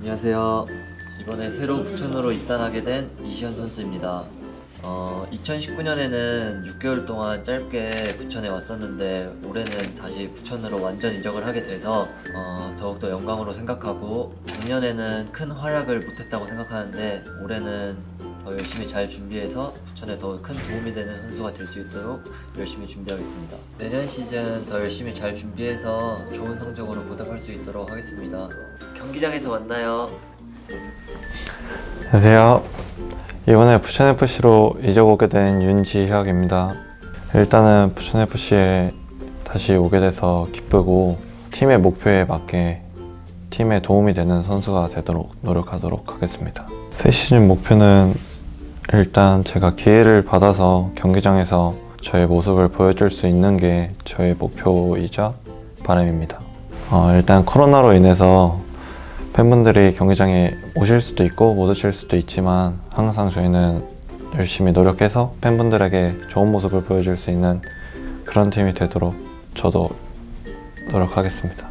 안녕하세요. 이번에 새로 부천으로 입단하게 된 이시현 선수입니다. 어, 2019년에는 6개월 동안 짧게 부천에 왔었는데 올해는 다시 부천으로 완전 이적을 하게 돼서 어, 더욱더 영광으로 생각하고 작년에는 큰 활약을 못했다고 생각하는데 올해는 더 열심히 잘 준비해서 부천에 더 큰 도움이 되는 선수가 될 수 있도록 열심히 준비하겠습니다. 내년 시즌 더 열심히 잘 준비해서 좋은 성적으로 보답할 수 있도록 하겠습니다. 경기장에서 만나요. 안녕하세요. 이번에 부천FC로 이적 오게 된 윤지혁입니다. 일단은 부천FC에 다시 오게 돼서 기쁘고 팀의 목표에 맞게 팀에 도움이 되는 선수가 되도록 노력하도록 하겠습니다. 새 시즌 목표는 일단 제가 기회를 받아서 경기장에서 저의 모습을 보여줄 수 있는 게 저의 목표이자 바람입니다. 어, 일단 코로나로 인해서 팬분들이 경기장에 오실 수도 있고 못 오실 수도 있지만 항상 저희는 열심히 노력해서 팬분들에게 좋은 모습을 보여줄 수 있는 그런 팀이 되도록 저도 노력하겠습니다.